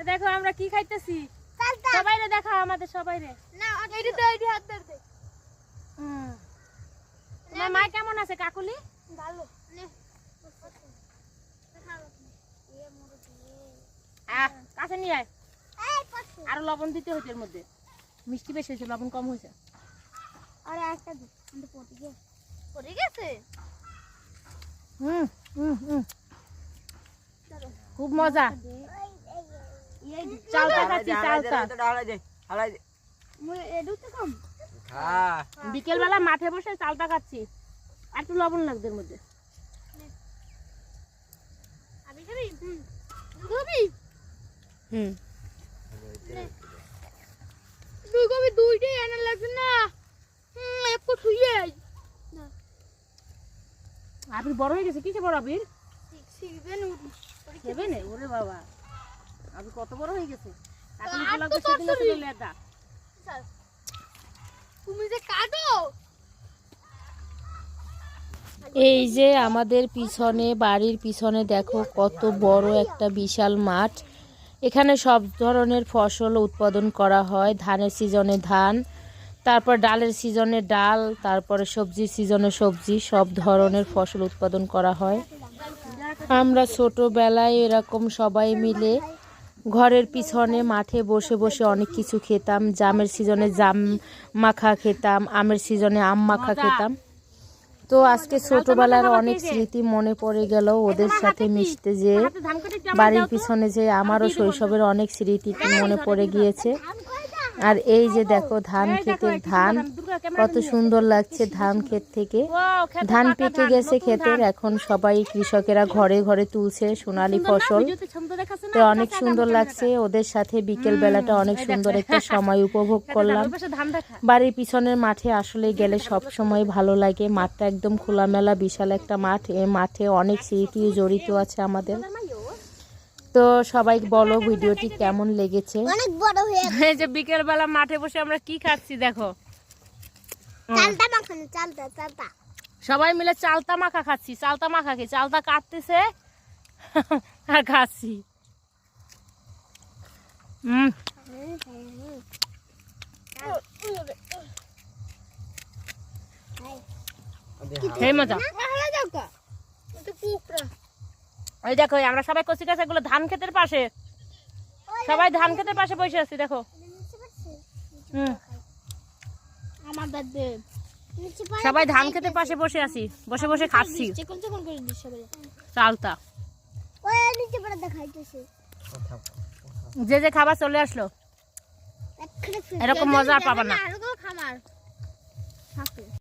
এ দেখো আমরা কি খাইতেছি? সবাই রে দেখা আমাদের সবাই রে এইটি তো এইটি হাত ধরতে তোমার মা কেমন আছে কাকুলি? ভালো। নে কাছে নিয়ে আয়। আরও লবণ দিতে হইতে এর মধ্যে। মিষ্টি বেশি হয়েছে লবণ কম হয়েছে। আরে একটা দে কিন্তু পড়ে গেছে। পড়ে গেছে? হুম হুম হুম। খুব মজা। চালতা খাচ্ছি চালতা এডু বিকেল বেলা মাঠে বসে চালতা খাচ্ছি। আর একটু লবণ লাগবে এর মধ্যে। হুম। খাবি? কবি দুইটাই এনে লাগছে না। হুম একটু শুয়ে না। আবির বড় হয়ে গেছে কিসে বড় আবির? সেভেনে ওরে বাবা। আবির কত বড় হয়ে গেছে? কাকুলি আর লাগবে সেদিন। ছিল লেদা। তুমি যে কাটো এই যে আমাদের পিছনে বাড়ির পিছনে দেখো কত বড় একটা বিশাল মাঠ। এখানে সব ধরনের ফসল উৎপাদন করা হয় ধানের সিজনে ধান তারপর ডালের সিজনে ডাল তারপরে সবজির সিজনে সবজি সব ধরনের ফসল উৎপাদন করা হয়। আমরা ছোটোবেলায় এরকম সবাই মিলে ঘরের পিছনে মাঠে বসে বসে অনেক কিছু খেতাম। জামের সিজনে জাম মাখা খেতাম আমের সিজনে আম মাখা খেতাম। তো আজকে ছোটবেলার অনেক স্মৃতি মনে পড়ে গেল ওদের সাথে মিশতে যে বাড়ির পিছনে যে আমারও শৈশবের অনেক স্মৃতি মনে পড়ে গিয়েছে। আর এই যে দেখো ধান ক্ষেতের ধান কত সুন্দর লাগছে ধান ক্ষেত থেকে। ধান পাকা গেছে ক্ষেতের এখন সবাই কৃষকেরা ঘরে ঘরে তুলছে সোনালি ফসল? তো অনেক সুন্দর লাগছে ওদের সাথে বিকেল বেলাটা অনেক সুন্দর একটা সময় উপভোগ করলাম। বাড়ির পিছনের মাঠে আসলে গেলে সব সময় ভালো লাগে। মাঠটা একদম খোলামেলা বিশাল একটা মাঠ। এ মাঠে অনেক স্মৃতি জড়িত আছে আমাদের। তো সবাই বলো ভিডিওটি কেমন লেগেছে? অনেক বড় হয়ে এই যে বিকেল বেলা মাঠে বসে আমরা কি খাচ্ছি দেখো। চালটা মাখানো চালটা চালটা সবাই মিলে চালতা মাখা খাচ্ছি চালতা মাখা খেয়ে চালতা কাটতেছে আর খাচ্ছি। হুম। সেই মজা। এই দেখো আমরা সবাই কচি গাছ এগুলো ধান ক্ষেতের পাশে। সবাই ধান ক্ষেতের পাশে বসে আছি দেখো। সবাই ধান ক্ষেতের পাশে বসে আছি বসে বসে খাচ্ছি। চালতা। যে যে খাবার চলে আসলো এরকম মজা পাবা না।